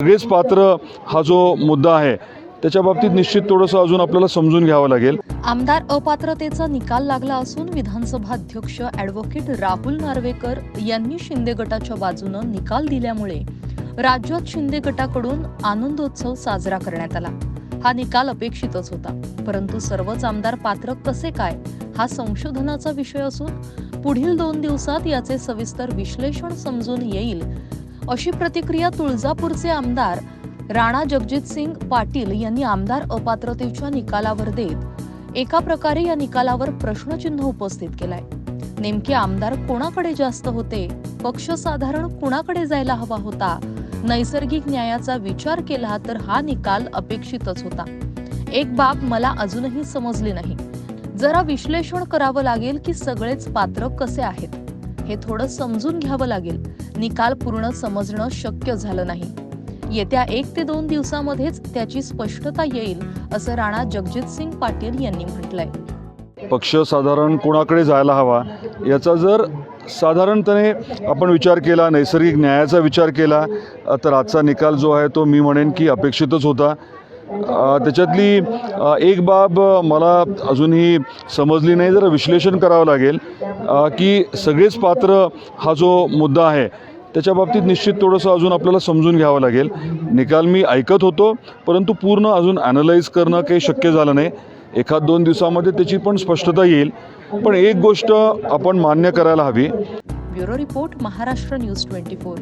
सगळेच पात्र हा जो मुद्दा आहे त्याच्या बाबतीत निश्चित थोडंसं अजून आपल्याला समजून घ्यावं लागेल. आमदार अपात्रतेचा निकाल लागला असून विधानसभा अध्यक्ष ॲडव्होकेट राहुल नार्वेकर यांनी शिंदे गटाच्या बाजूनं निकाल दिल्यामुळे राज्यात शिंदे गटाकडून आनंदोत्सव साजरा करण्यात आला. हा निकाल अपेक्षितच होता परंतु सर्वच आमदार पात्र कसे काय हा संशोधनाचा विषय असून पुढील दोन दिवसात याचे सविस्तर विश्लेषण समजून येईल अशी प्रतिक्रिया तुळजापूरचे आमदार राणा जगजित सिंग पाटील यांनी आमदार अपात्रतेच्या निकालावर देत एका प्रकारे या निकालावर प्रश्नचिन्ह उपस्थित केलाय. नेमके आमदार कोणाकडे जास्त होते? पक्ष साधारण कुणाकडे जायला हवा होता? नैसर्गिक न्यायाचा विचार केला तर हा निकाल अपेक्षितच होता. एक बाब मला अजूनही समजली नाही. जरा विश्लेषण करावं लागेल की सगळेच पात्र कसे आहेत? हे थोडं समजून घ्यावं लागेल. निकाल पूर्ण समजणं शक्य झालं नाही. येत्या एक ते दोन दिवसामध्येच त्याची स्पष्टता येईल असं राणा जगजित सिंग पाटील यांनी म्हटलंय. पक्ष साधारण कोणाकडे जायला हवा याचा जर साधारणपणे आपण विचार केला नैसर्गिक न्यायाचा विचार केला तर आजचा निकाल जो आहे तो मी म्हणेन की अपेक्षितच होता. त्याच्यातली एक बाब मला अजूनही समजली नाही जरा विश्लेषण करावं लागेल. की सगळेच पात्र हा जो मुद्दा आहे त्याच्या बाबतीत निश्चित थोडंसं अजून आपल्याला समजून घ्यावं लागेल. निकाल मी ऐकत होतो परंतु पूर्ण अजून ॲनलाईज करणं काही शक्य झालं नाही. एखाद दोन दिवसामध्ये त्याची पण स्पष्टता येईल. पण एक गोष्ट आपण मान्य करायला हवी. Bureau report Maharashtra news twenty four.